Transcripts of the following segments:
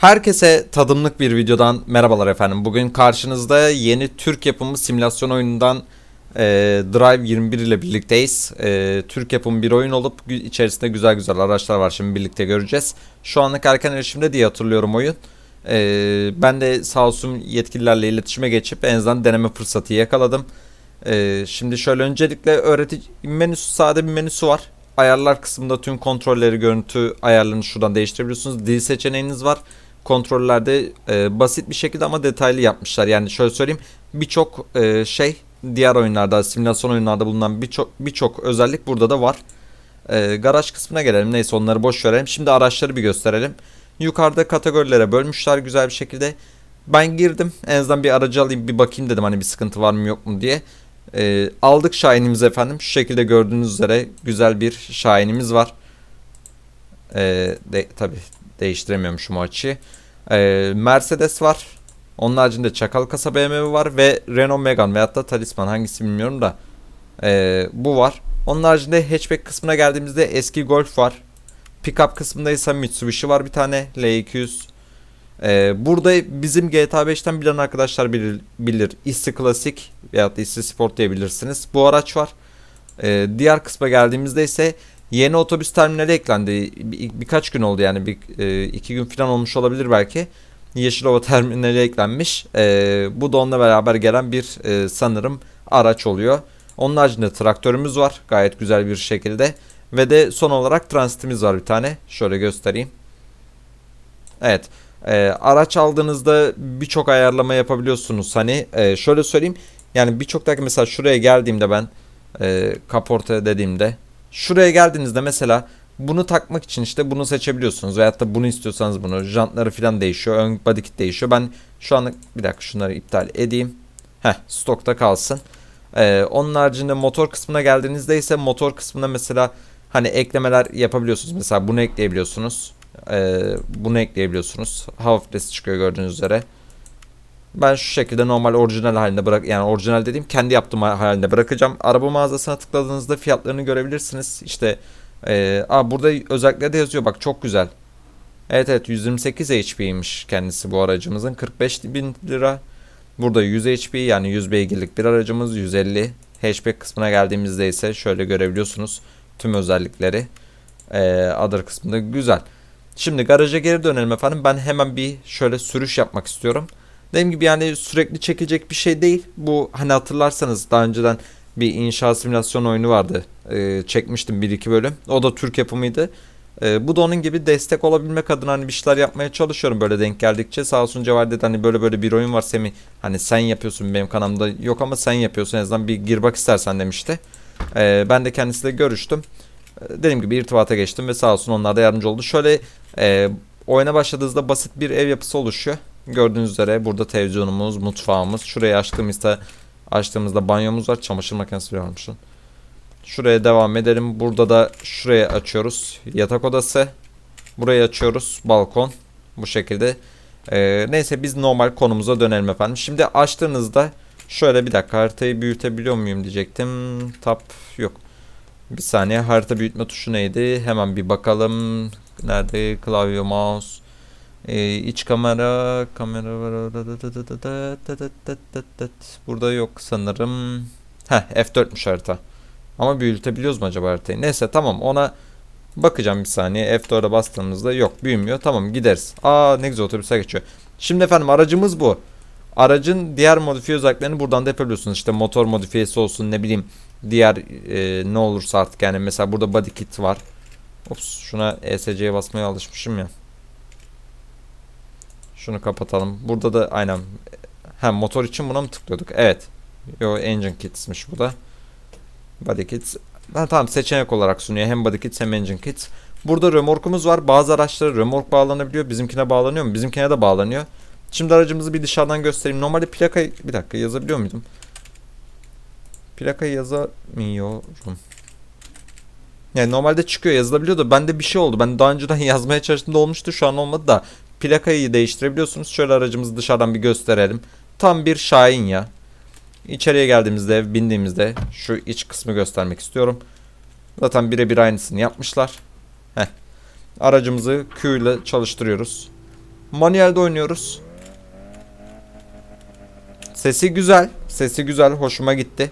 Herkese tadımlık bir videodan merhabalar efendim. Bugün karşınızda yeni Türk yapımı simülasyon oyunundan e, Drive 21 ile birlikteyiz. E, Türk yapımı bir oyun olup içerisinde güzel güzel araçlar var. Şimdi birlikte göreceğiz. Şu anlık erken erişimde diye hatırlıyorum oyun. E, ben de sağ olsun yetkililerle iletişime geçip en azından deneme fırsatı yakaladım. E, şimdi şöyle öncelikle öğretici menüsü sade bir menüsü var. Ayarlar kısmında tüm kontrolleri, görüntü ayarlarını şuradan değiştirebiliyorsunuz. Dil seçeneğiniz var kontrollerde e, basit bir şekilde ama detaylı yapmışlar. Yani şöyle söyleyeyim birçok e, şey diğer oyunlarda simülasyon oyunlarda bulunan birçok birçok özellik burada da var. E, garaj kısmına gelelim. Neyse onları boş verelim. Şimdi araçları bir gösterelim. Yukarıda kategorilere bölmüşler güzel bir şekilde. Ben girdim. En azından bir aracı alayım bir bakayım dedim hani bir sıkıntı var mı yok mu diye. E, aldık Shine'imizi efendim. Şu şekilde gördüğünüz üzere güzel bir Shine'imiz var. E, de, tabii değiştiremiyorum şu açıyı. Ee, Mercedes var. Onun haricinde Çakal Kasa BMW var ve Renault Megane veyahut da Talisman hangisi bilmiyorum da ee, bu var. Onun haricinde hatchback kısmına geldiğimizde eski Golf var. Pickup kısmında ise Mitsubishi var bir tane L200. Ee, burada bizim GTA 5'ten bilen arkadaşlar bilir. bilir. Issi Classic veyahut da Issi Sport diyebilirsiniz. Bu araç var. Ee, diğer kısma geldiğimizde ise Yeni otobüs terminali eklendi. Bir, birkaç gün oldu yani bir e, iki gün falan olmuş olabilir belki. Yeşilova terminali eklenmiş. E, bu da onunla beraber gelen bir e, sanırım araç oluyor. Onun haricinde traktörümüz var gayet güzel bir şekilde. Ve de son olarak transitimiz var bir tane. Şöyle göstereyim. Evet. E, araç aldığınızda birçok ayarlama yapabiliyorsunuz. Hani e, şöyle söyleyeyim. Yani birçok dakika mesela şuraya geldiğimde ben e, kaporta dediğimde Şuraya geldiğinizde mesela bunu takmak için işte bunu seçebiliyorsunuz. Veyahut da bunu istiyorsanız bunu. Jantları falan değişiyor. Ön body kit değişiyor. Ben şu anlık bir dakika şunları iptal edeyim. Heh stokta kalsın. Ee, onun haricinde motor kısmına geldiğinizde ise motor kısmına mesela hani eklemeler yapabiliyorsunuz. Mesela bunu ekleyebiliyorsunuz. Ee, bunu ekleyebiliyorsunuz. Hava filtresi çıkıyor gördüğünüz üzere. Ben şu şekilde normal orijinal halinde bırak yani orijinal dediğim kendi yaptığım halinde bırakacağım. Araba mağazasına tıkladığınızda fiyatlarını görebilirsiniz. İşte ee, aa, burada özellikle de yazıyor bak çok güzel. Evet evet 128 HP'ymiş kendisi bu aracımızın 45 bin lira. Burada 100 HP yani 100 beygirlik bir aracımız 150 hatchback kısmına geldiğimizde ise şöyle görebiliyorsunuz tüm özellikleri. Ee, other kısmında güzel. Şimdi garaja geri dönelim efendim. Ben hemen bir şöyle sürüş yapmak istiyorum. Dediğim gibi yani sürekli çekilecek bir şey değil. Bu hani hatırlarsanız daha önceden bir inşaat simülasyon oyunu vardı. Ee, çekmiştim 1-2 bölüm. O da Türk yapımıydı. Ee, bu da onun gibi destek olabilmek adına hani bir şeyler yapmaya çalışıyorum böyle denk geldikçe. Sağ olsun Cevher dedi hani böyle böyle bir oyun var Semih. Hani sen yapıyorsun benim kanalımda yok ama sen yapıyorsun en azından bir gir bak istersen demişti. Ee, ben de kendisiyle görüştüm. Ee, dediğim gibi irtibata geçtim ve sağ olsun onlar da yardımcı oldu. Şöyle e, oyuna başladığınızda basit bir ev yapısı oluşuyor. Gördüğünüz üzere burada televizyonumuz, mutfağımız. Şurayı açtığımızda açtığımızda banyomuz var. Çamaşır makinesi bile varmış. Şuraya devam edelim. Burada da şuraya açıyoruz. Yatak odası. Burayı açıyoruz. Balkon. Bu şekilde. Ee, neyse biz normal konumuza dönelim efendim. Şimdi açtığınızda şöyle bir dakika haritayı büyütebiliyor muyum diyecektim. Tap yok. Bir saniye harita büyütme tuşu neydi? Hemen bir bakalım. Nerede klavye mouse? Ee, iç kamera kamera var burada yok sanırım Heh F4'müş harita ama büyütebiliyoruz mu acaba haritayı neyse tamam ona bakacağım bir saniye F4'e bastığımızda yok büyümüyor tamam gideriz aa ne güzel otobüse geçiyor şimdi efendim aracımız bu aracın diğer modifiye özelliklerini buradan da yapabiliyorsunuz işte motor modifiyesi olsun ne bileyim diğer e, ne olursa artık yani mesela burada body kit var Ops şuna ESC'ye basmaya alışmışım ya şunu kapatalım. Burada da aynen hem motor için buna mı tıklıyorduk? Evet. Yo engine kits'miş bu da. Body kits. Ha, tamam seçenek olarak sunuyor. Hem body kits hem engine kits. Burada römorkumuz var. Bazı araçlara römork bağlanabiliyor. Bizimkine bağlanıyor mu? Bizimkine de bağlanıyor. Şimdi aracımızı bir dışarıdan göstereyim. Normalde plakayı bir dakika yazabiliyor muydum? Plakayı yazamıyorum. Yani normalde çıkıyor yazılabiliyor da bende bir şey oldu. Ben daha önceden yazmaya çalıştığımda olmuştu. Şu an olmadı da plakayı değiştirebiliyorsunuz. Şöyle aracımızı dışarıdan bir gösterelim. Tam bir Şahin ya. İçeriye geldiğimizde, bindiğimizde şu iç kısmı göstermek istiyorum. Zaten birebir aynısını yapmışlar. Heh. Aracımızı Q ile çalıştırıyoruz. Manuelde oynuyoruz. Sesi güzel. Sesi güzel. Hoşuma gitti.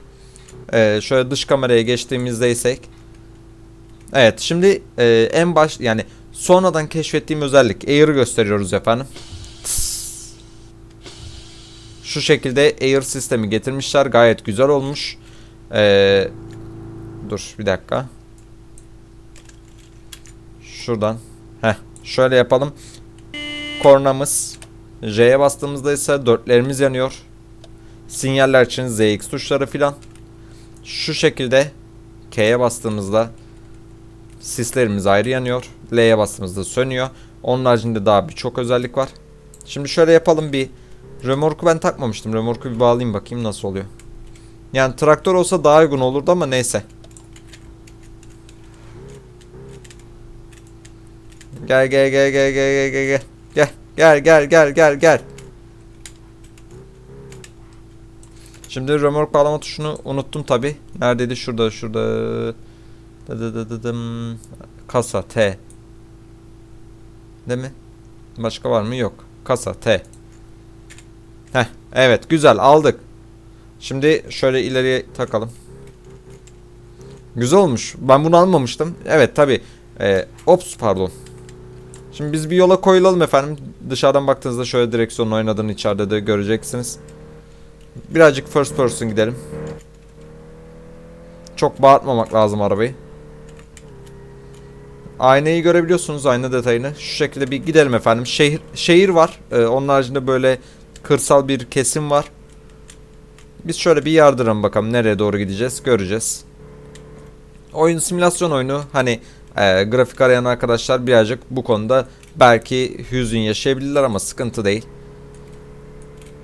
Ee, şöyle dış kameraya geçtiğimizde isek. Evet şimdi e, en baş yani sonradan keşfettiğim özellik Air'ı gösteriyoruz efendim. Şu şekilde Air sistemi getirmişler. Gayet güzel olmuş. Ee, dur bir dakika. Şuradan. Heh, şöyle yapalım. Kornamız. J'ye bastığımızda ise dörtlerimiz yanıyor. Sinyaller için ZX tuşları filan. Şu şekilde K'ye bastığımızda sislerimiz ayrı yanıyor. L'ye bastığımızda sönüyor. Onun haricinde daha birçok özellik var. Şimdi şöyle yapalım bir. Römorku ben takmamıştım. Römorku bir bağlayayım bakayım nasıl oluyor. Yani traktör olsa daha uygun olurdu ama neyse. Gel gel gel gel gel gel gel gel. Gel gel gel gel gel. Şimdi römork bağlama tuşunu unuttum tabi. Neredeydi? Şurada şurada. Dı dı dı dı dım. Kasa T. Değil mi? Başka var mı? Yok. Kasa T. Heh, evet güzel aldık. Şimdi şöyle ileriye takalım. Güzel olmuş. Ben bunu almamıştım. Evet tabi. Ee, ops pardon. Şimdi biz bir yola koyulalım efendim. Dışarıdan baktığınızda şöyle direksiyonun oynadığını içeride de göreceksiniz. Birazcık first person gidelim. Çok bağırtmamak lazım arabayı. Aynayı görebiliyorsunuz ayna detayını. Şu şekilde bir gidelim efendim. Şehir şehir var. Ee, onun haricinde böyle kırsal bir kesim var. Biz şöyle bir yardıralım bakalım nereye doğru gideceğiz göreceğiz. Oyun simülasyon oyunu hani e, grafik arayan arkadaşlar birazcık bu konuda belki hüzün yaşayabilirler ama sıkıntı değil.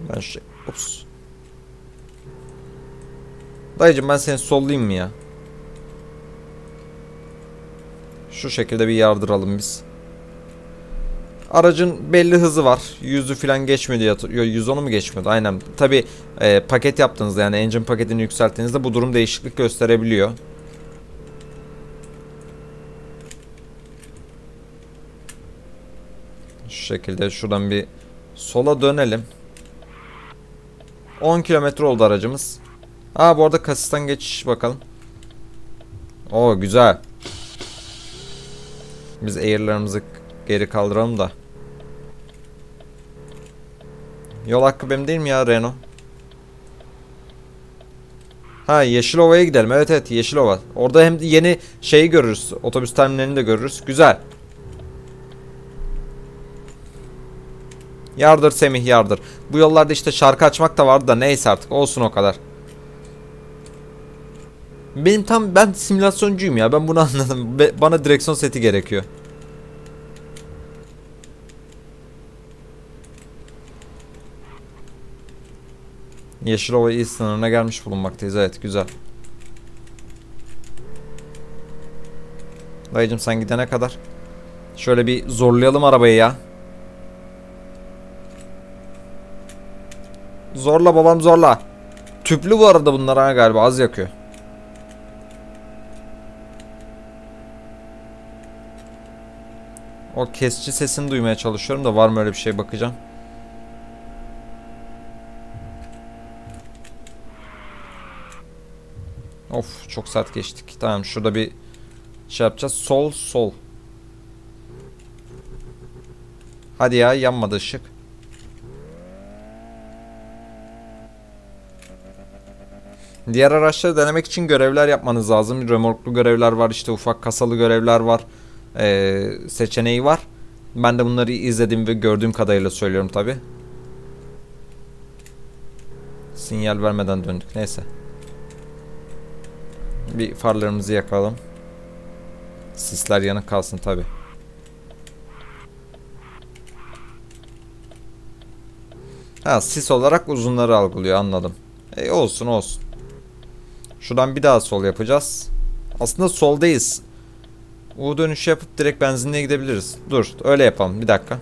Ben şey ups. Dayıcım ben seni sollayayım mı ya? Şu şekilde bir yardıralım biz. Aracın belli hızı var. Yüzü falan geçmiyordu ya. 110'u mu geçmiyordu? Aynen. Tabi e, paket yaptığınızda yani engine paketini yükselttiğinizde bu durum değişiklik gösterebiliyor. Şu şekilde şuradan bir sola dönelim. 10 kilometre oldu aracımız. Aa bu arada kasisten geçiş bakalım. Oo güzel. Biz air'larımızı geri kaldıralım da. Yol hakkı benim değil mi ya Renault? Ha Yeşilova'ya gidelim. Evet evet Yeşilova. Orada hem yeni şeyi görürüz. Otobüs terminalini de görürüz. Güzel. Yardır Semih yardır. Bu yollarda işte şarkı açmak da vardı da neyse artık olsun o kadar. Benim tam ben simülasyoncuyum ya ben bunu anladım. Be- bana direksiyon seti gerekiyor. Yeşilova il sınırına gelmiş bulunmaktayız. Evet güzel. Dayıcım sen gidene kadar şöyle bir zorlayalım arabayı ya. Zorla babam zorla. Tüplü bu arada bunlar ha galiba az yakıyor. O kesici sesini duymaya çalışıyorum da var mı öyle bir şey bakacağım. Of çok sert geçtik. Tamam şurada bir şey yapacağız. Sol sol. Hadi ya yanmadı ışık. Diğer araçları denemek için görevler yapmanız lazım. Römorklu görevler var, işte ufak kasalı görevler var. Ee, seçeneği var. Ben de bunları izlediğim ve gördüğüm kadarıyla söylüyorum tabi. Sinyal vermeden döndük. Neyse. Bir farlarımızı yakalım. Sisler yanık kalsın tabi. Ha sis olarak uzunları algılıyor anladım. E olsun olsun. Şuradan bir daha sol yapacağız. Aslında soldayız. U dönüşü yapıp direkt benzinliğe gidebiliriz. Dur öyle yapalım bir dakika.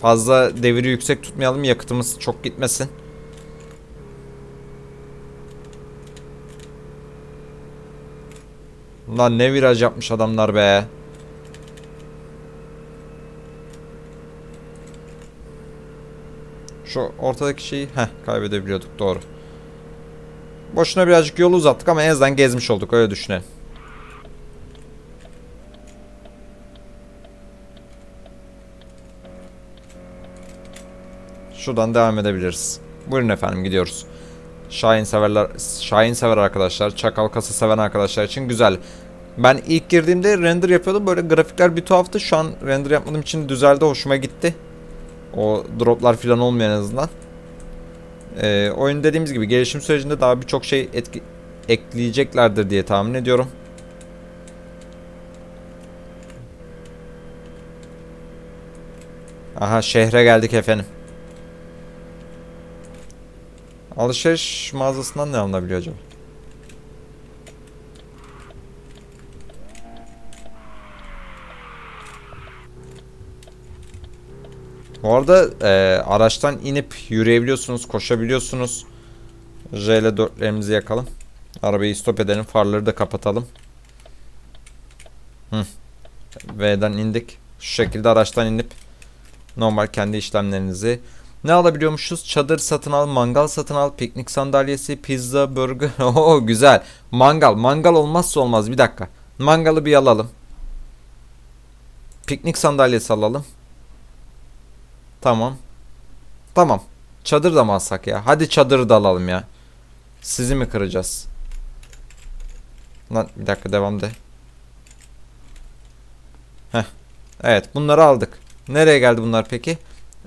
Fazla deviri yüksek tutmayalım yakıtımız çok gitmesin. Lan ne viraj yapmış adamlar be. Şu ortadaki şeyi heh, kaybedebiliyorduk doğru. Boşuna birazcık yolu uzattık ama en azından gezmiş olduk öyle düşünelim. Şuradan devam edebiliriz. Buyurun efendim gidiyoruz. Şahin severler, Şahin sever arkadaşlar, çakal kasa seven arkadaşlar için güzel. Ben ilk girdiğimde render yapıyordum. Böyle grafikler bir tuhaftı. Şu an render yapmadığım için düzeldi. Hoşuma gitti. O droplar falan olmuyor en azından. Ee, oyun dediğimiz gibi gelişim sürecinde daha birçok şey etki, ekleyeceklerdir diye tahmin ediyorum. Aha şehre geldik efendim. Alışveriş mağazasından ne alınabiliyor acaba? Bu arada e, araçtan inip yürüyebiliyorsunuz, koşabiliyorsunuz. J ile 4'lerimizi yakalım. Arabayı stop edelim, farları da kapatalım. Hı. V'den indik. Şu şekilde araçtan inip normal kendi işlemlerinizi ne alabiliyormuşuz? Çadır satın al, mangal satın al, piknik sandalyesi, pizza, burger. Oo güzel. Mangal. Mangal olmazsa olmaz. Bir dakika. Mangalı bir alalım. Piknik sandalyesi alalım. Tamam. Tamam. Çadır da mı alsak ya? Hadi çadırı da alalım ya. Sizi mi kıracağız? Lan bir dakika devam de. Heh. Evet bunları aldık. Nereye geldi bunlar peki?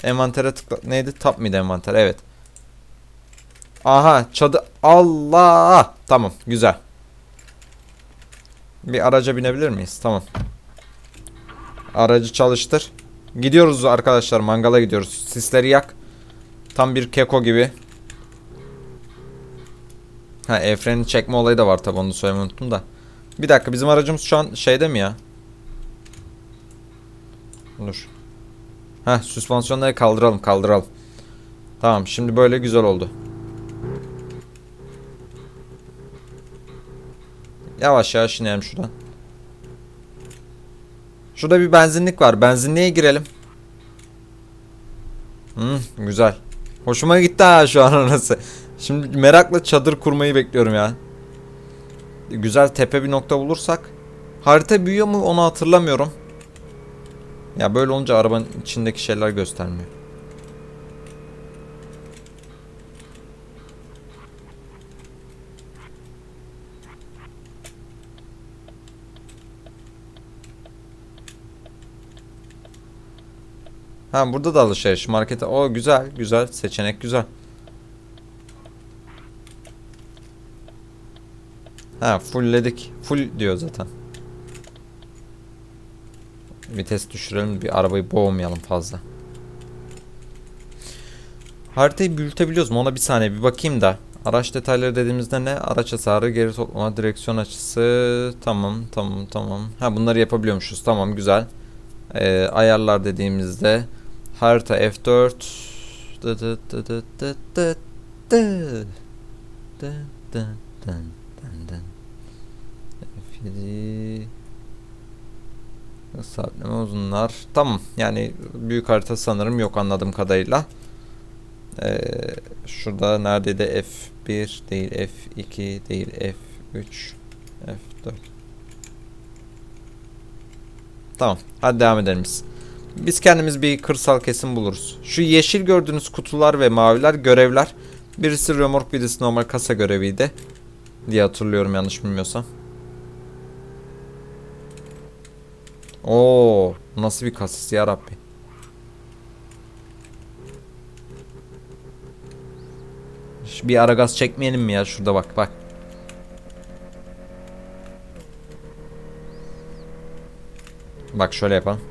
Envantere tıkla. Neydi? Tap mıydı envanter? Evet. Aha çadır. Allah. Tamam güzel. Bir araca binebilir miyiz? Tamam. Aracı çalıştır. Gidiyoruz arkadaşlar mangala gidiyoruz. Sisleri yak. Tam bir keko gibi. Ha el çekme olayı da var tabi onu söylemeyi unuttum da. Bir dakika bizim aracımız şu an şeyde mi ya? Dur. Ha süspansiyonları kaldıralım kaldıralım. Tamam şimdi böyle güzel oldu. Yavaş yavaş inelim şuradan. Şurada bir benzinlik var. Benzinliğe girelim. Hmm, güzel. Hoşuma gitti ha şu an orası. Şimdi merakla çadır kurmayı bekliyorum ya. Güzel tepe bir nokta bulursak. Harita büyüyor mu onu hatırlamıyorum. Ya böyle olunca arabanın içindeki şeyler göstermiyor. Ha burada da alışveriş markete. O güzel güzel seçenek güzel. Ha fullledik. Full diyor zaten. Vites düşürelim bir arabayı boğmayalım fazla. Haritayı büyütebiliyoruz mu? Ona bir saniye bir bakayım da. Araç detayları dediğimizde ne? Araç hasarı, geri toplama, direksiyon açısı. Tamam, tamam, tamam. Ha bunları yapabiliyormuşuz. Tamam, güzel. Ee, ayarlar dediğimizde harita F4 dı dı dı dı dı dı dı dı dı dı dı F7 Sabitleme uzunlar. Tamam. Yani büyük harita sanırım yok anladığım kadarıyla. Ee, şurada neredeydi F1 değil F2 değil F3 F4 Tamam. Hadi devam edelim biz. Biz kendimiz bir kırsal kesim buluruz. Şu yeşil gördüğünüz kutular ve maviler görevler. Birisi remork birisi normal kasa göreviydi. Diye hatırlıyorum yanlış bilmiyorsam. Oo, nasıl bir kasası ya Rabbi. Bir ara gaz çekmeyelim mi ya şurada bak bak. Bak şöyle yapalım.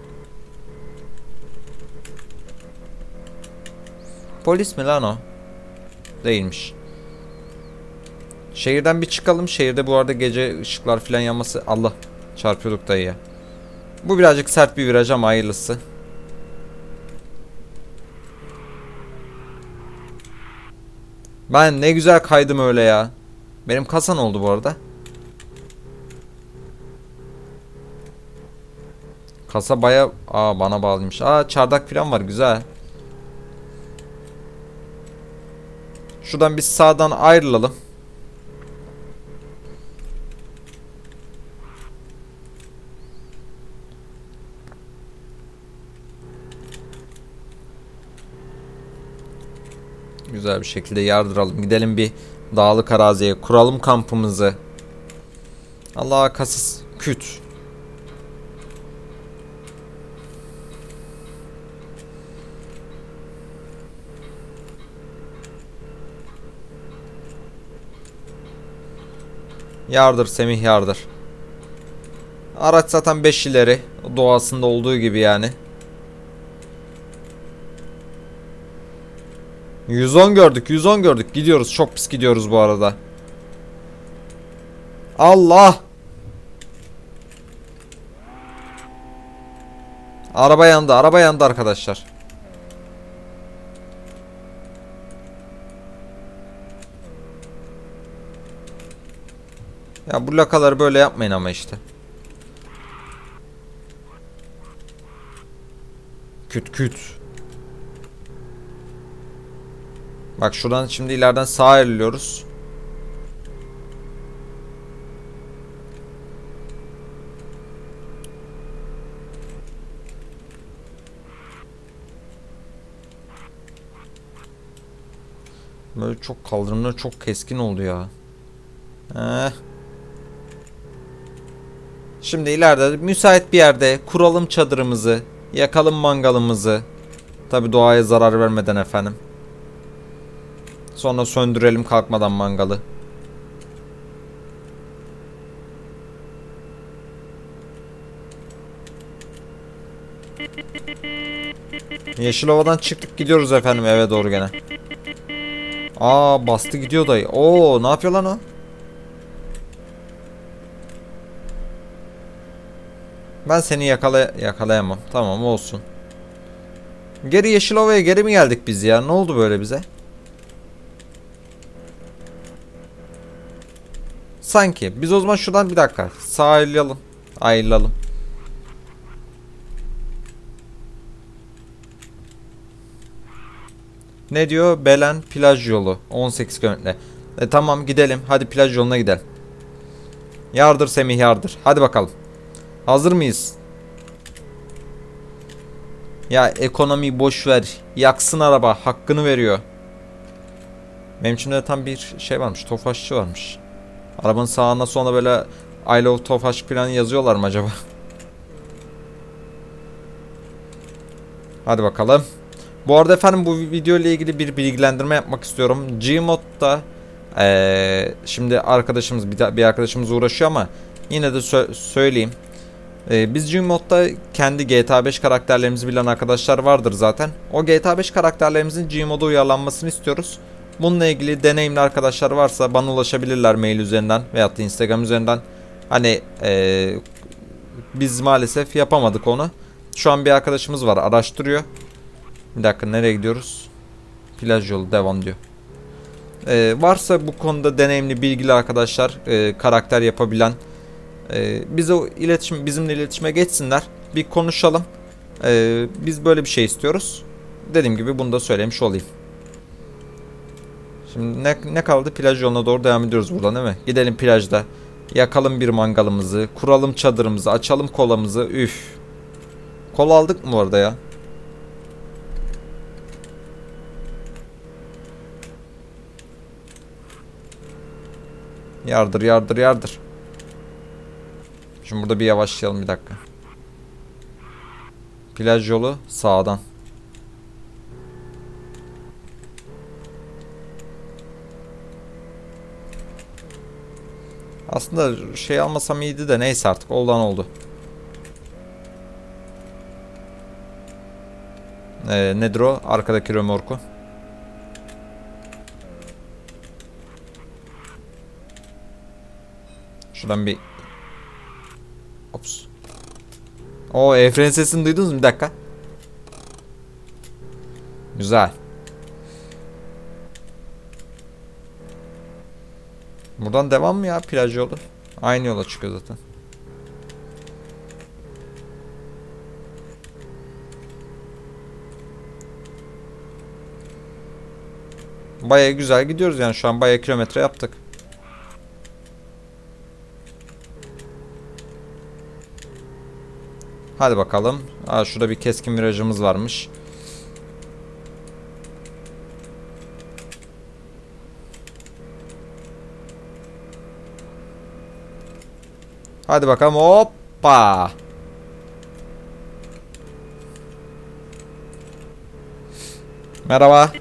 Polis mi lan o? Değilmiş. Şehirden bir çıkalım. Şehirde bu arada gece ışıklar falan yanması. Allah çarpıyorduk dayıya. Bu birazcık sert bir viraj ama hayırlısı. Ben ne güzel kaydım öyle ya. Benim kasan oldu bu arada. Kasa baya aa bana bağlıymış. Aa çardak falan var güzel. Şuradan biz sağdan ayrılalım. Güzel bir şekilde yardıralım. Gidelim bir dağlık araziye. Kuralım kampımızı. Allah kasız küt. Yardır Semih yardır. Araç zaten 5 ileri. Doğasında olduğu gibi yani. 110 gördük 110 gördük. Gidiyoruz çok pis gidiyoruz bu arada. Allah. Araba yandı araba yandı arkadaşlar. Ya bu lakaları böyle yapmayın ama işte. Küt küt. Bak şuradan şimdi ileriden sağa ayrılıyoruz. Böyle çok kaldırımlar çok keskin oldu ya. Heh. Şimdi ileride müsait bir yerde kuralım çadırımızı, yakalım mangalımızı. Tabi doğaya zarar vermeden efendim. Sonra söndürelim kalkmadan mangalı. Yeşilova'dan çıktık gidiyoruz efendim eve doğru gene. Aa bastı gidiyor dayı. Oo ne yapıyor lan o? Ben seni yakala yakalayamam. Tamam olsun. Geri Yeşilova'ya geri mi geldik biz ya? Ne oldu böyle bize? Sanki. Biz o zaman şuradan bir dakika. Sağ ayrılalım. Ayrılalım. Ne diyor? Belen plaj yolu. 18 kilometre. E tamam gidelim. Hadi plaj yoluna gidelim. Yardır Semih yardır. Hadi bakalım. Hazır mıyız? Ya ekonomi boş ver. Yaksın araba. Hakkını veriyor. Benim için de tam bir şey varmış. Tofaşçı varmış. Arabanın sağına sonra böyle I love Tofaş falan yazıyorlar mı acaba? Hadi bakalım. Bu arada efendim bu video ile ilgili bir bilgilendirme yapmak istiyorum. Gmod'da ee, şimdi arkadaşımız bir, bir arkadaşımız uğraşıyor ama yine de sö söyleyeyim. Ee, biz Gmod'da kendi GTA 5 karakterlerimizi bilen arkadaşlar vardır zaten. O GTA 5 karakterlerimizin Gmod'a uyarlanmasını istiyoruz. Bununla ilgili deneyimli arkadaşlar varsa bana ulaşabilirler mail üzerinden veyahut da Instagram üzerinden. Hani ee, biz maalesef yapamadık onu. Şu an bir arkadaşımız var araştırıyor. Bir dakika nereye gidiyoruz? Plaj yolu devam diyor. Ee, varsa bu konuda deneyimli bilgili arkadaşlar e, karakter yapabilen e, bize iletişim bizimle iletişime geçsinler. Bir konuşalım. E, biz böyle bir şey istiyoruz. Dediğim gibi bunu da söylemiş olayım. Şimdi ne, ne kaldı? Plaj yoluna doğru devam ediyoruz buradan değil mi? Gidelim plajda. Yakalım bir mangalımızı. Kuralım çadırımızı. Açalım kolamızı. Üf. Kola aldık mı bu arada ya? Yardır yardır yardır. Şimdi burada bir yavaşlayalım bir dakika. Plaj yolu sağdan. Aslında şey almasam iyiydi de neyse artık oldan oldu. Ee, nedir o? Arkadaki römorku. Şuradan bir Ops. O freni sesini duydunuz mu? Bir dakika. Güzel. Buradan devam mı ya plaj yolu? Aynı yola çıkıyor zaten. Baya güzel gidiyoruz yani şu an baya kilometre yaptık. Hadi bakalım. Aa, şurada bir keskin virajımız varmış. Hadi bakalım. Hoppa. Merhaba.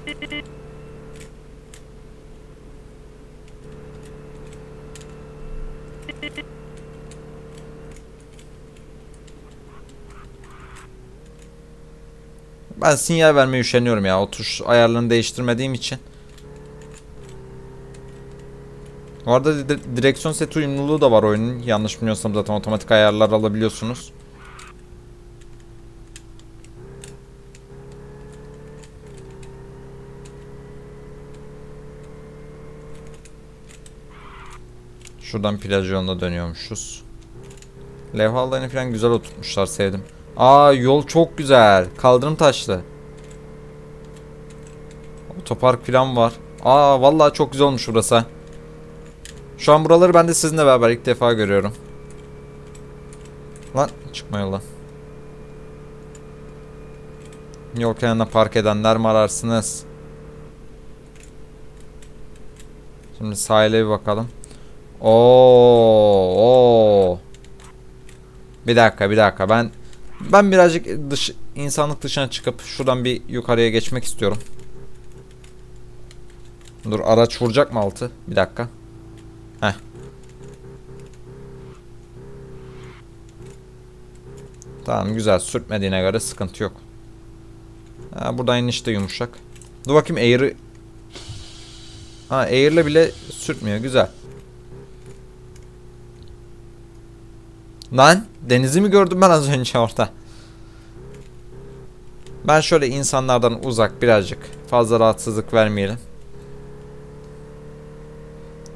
Ben sinyal vermeye üşeniyorum ya. O tuş ayarlarını değiştirmediğim için. Bu arada di- direksiyon seti uyumluluğu da var oyunun. Yanlış bilmiyorsam zaten otomatik ayarlar alabiliyorsunuz. Şuradan plaj yoluna dönüyormuşuz. Levhalarını falan güzel oturtmuşlar sevdim. Aa yol çok güzel. Kaldırım taşlı. Otopark falan var. Aa vallahi çok güzel olmuş burası. Şu an buraları ben de sizinle beraber ilk defa görüyorum. Lan çıkma yoldan. Yol kenarına park edenler mi ararsınız? Şimdi sahile bir bakalım. Oo, oo. Bir dakika, bir dakika. Ben ben birazcık dış insanlık dışına çıkıp şuradan bir yukarıya geçmek istiyorum. Dur araç vuracak mı altı? Bir dakika. Heh. Tamam güzel sürtmediğine göre sıkıntı yok. Ha, buradan iniş de yumuşak. Dur bakayım Air'ı Ha Air'le bile sürtmüyor güzel. Lan denizi mi gördüm ben az önce orada? Ben şöyle insanlardan uzak birazcık fazla rahatsızlık vermeyelim.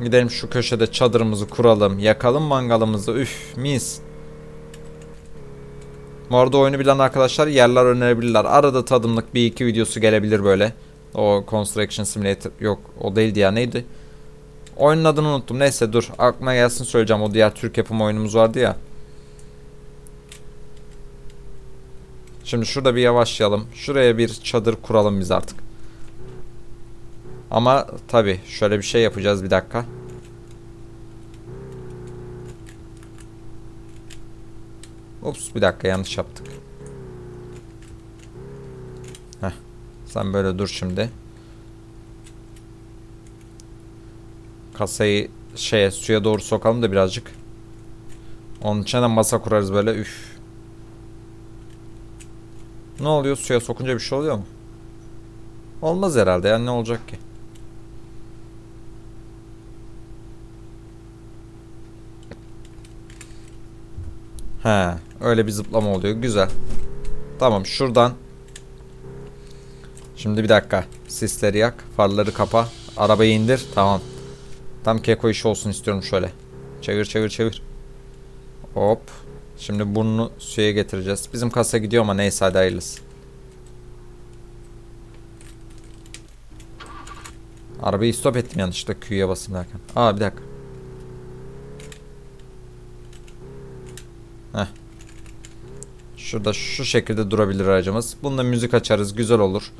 Gidelim şu köşede çadırımızı kuralım. Yakalım mangalımızı. Üf mis. Bu arada oyunu bilen arkadaşlar yerler önerebilirler. Arada tadımlık bir iki videosu gelebilir böyle. O Construction Simulator yok o değildi ya neydi? Oyunun adını unuttum. Neyse dur aklıma gelsin söyleyeceğim. O diğer Türk yapım oyunumuz vardı ya. Şimdi şurada bir yavaşlayalım. Şuraya bir çadır kuralım biz artık. Ama tabi şöyle bir şey yapacağız bir dakika. Ups bir dakika yanlış yaptık. Heh. Sen böyle dur şimdi. Kasayı şeye suya doğru sokalım da birazcık. Onun için de masa kurarız böyle üf. Ne oluyor suya sokunca bir şey oluyor mu? Olmaz herhalde yani ne olacak ki? He, öyle bir zıplama oluyor. Güzel. Tamam, şuradan. Şimdi bir dakika. Sisleri yak, farları kapa, arabayı indir. Tamam. Tam keko işi olsun istiyorum şöyle. Çevir, çevir, çevir. Hop. Şimdi burnunu suya getireceğiz. Bizim kasa gidiyor ama neyse hadi hayırlısı. Arabayı stop ettim yanlışlıkla Q'ya basın derken. Aa bir dakika. Şurada şu şekilde durabilir aracımız. Bunda müzik açarız güzel olur.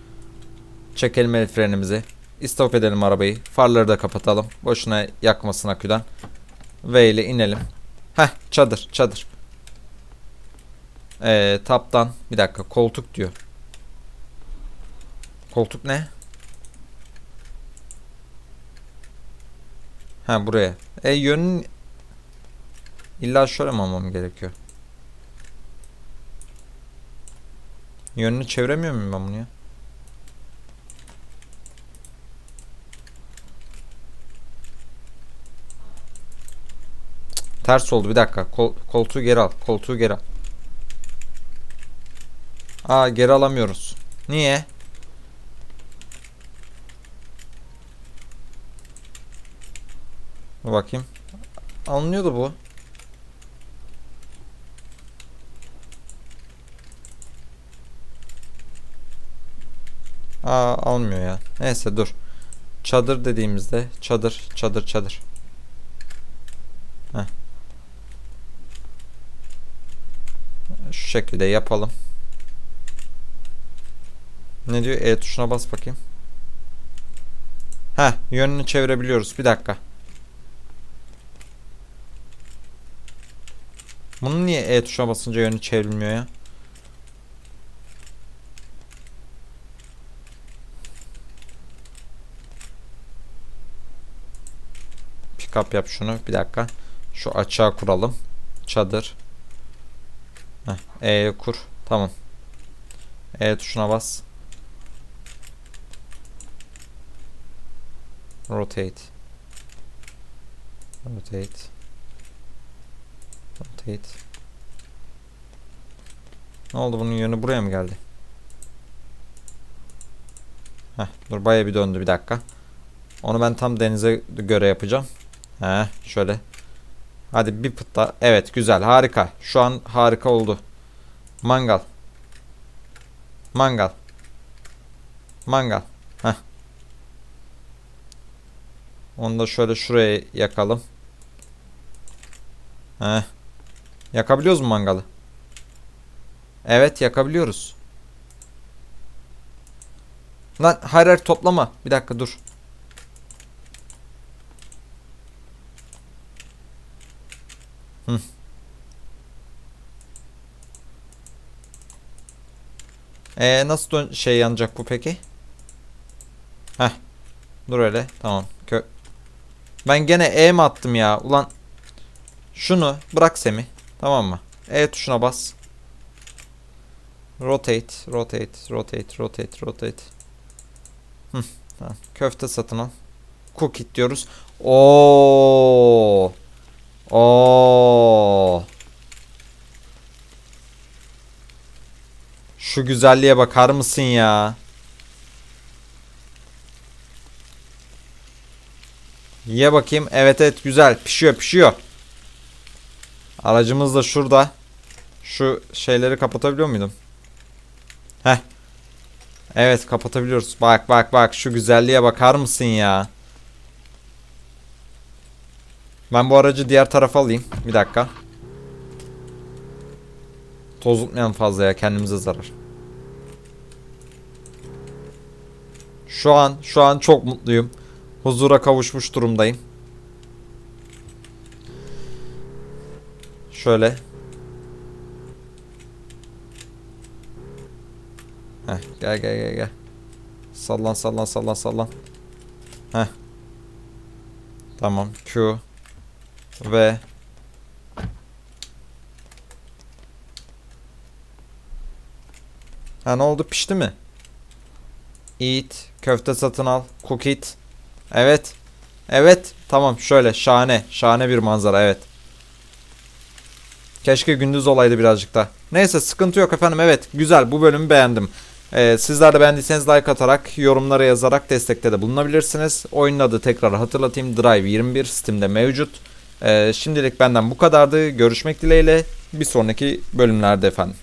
Çekelim el frenimizi. İstop edelim arabayı. Farları da kapatalım. Boşuna yakmasın aküden. V ile inelim. Heh çadır çadır. Ee, taptan bir dakika koltuk diyor. Koltuk ne? Ha buraya. E yönün illa şöyle mi almam gerekiyor? Yönünü çeviremiyor muyum ben bunu ya? Ters oldu bir dakika. Kol, koltuğu geri al. Koltuğu geri al. Aa geri alamıyoruz. Niye? Bakayım. Alınıyordu bu. Aa almıyor ya. Neyse dur. Çadır dediğimizde çadır, çadır, çadır. Heh. Şu şekilde yapalım. Ne diyor? E tuşuna bas bakayım. Heh, yönünü çevirebiliyoruz. Bir dakika. Bunun niye E tuşuna basınca yönü çevrilmiyor ya? Pick up yap şunu. Bir dakika. Şu açığa kuralım. Çadır. E'ye kur. Tamam. E tuşuna bas. Rotate. Rotate. Rotate. Ne oldu bunun yönü buraya mı geldi? Heh, dur baya bir döndü bir dakika. Onu ben tam denize göre yapacağım. Heh, şöyle. Hadi bir pıtta. Evet güzel harika. Şu an harika oldu. Mangal. Mangal. Mangal. Heh. Onu da şöyle şuraya yakalım. Heh. Yakabiliyoruz mu mangalı? Evet yakabiliyoruz. Lan hayır hayır toplama. Bir dakika dur. Hı. Ee, nasıl şey yanacak bu peki? Heh. Dur öyle. Tamam. Kö ben gene E mi attım ya? Ulan şunu bırak Semi. Tamam mı? E tuşuna bas. Rotate, rotate, rotate, rotate, rotate. Hı, tamam. Köfte satın al. Cook it diyoruz. Oo. Oo. Şu güzelliğe bakar mısın ya? Ye bakayım. Evet evet güzel. Pişiyor pişiyor. Aracımız da şurada. Şu şeyleri kapatabiliyor muydum? Heh. Evet kapatabiliyoruz. Bak bak bak şu güzelliğe bakar mısın ya? Ben bu aracı diğer tarafa alayım. Bir dakika. Tozutmayalım fazla ya kendimize zarar. Şu an şu an çok mutluyum. Huzura kavuşmuş durumdayım. Şöyle. Heh, gel gel gel gel. Sallan sallan sallan sallan. Heh. Tamam. Q ve Ha ne oldu pişti mi? Eat, köfte satın al, cook it. Evet. Evet. Tamam şöyle şahane. Şahane bir manzara evet. Keşke gündüz olaydı birazcık da. Neyse sıkıntı yok efendim. Evet güzel bu bölümü beğendim. Ee, sizler de beğendiyseniz like atarak, yorumlara yazarak destekte de bulunabilirsiniz. Oyunun adı tekrar hatırlatayım. Drive 21 Steam'de mevcut. Ee, şimdilik benden bu kadardı. Görüşmek dileğiyle bir sonraki bölümlerde efendim.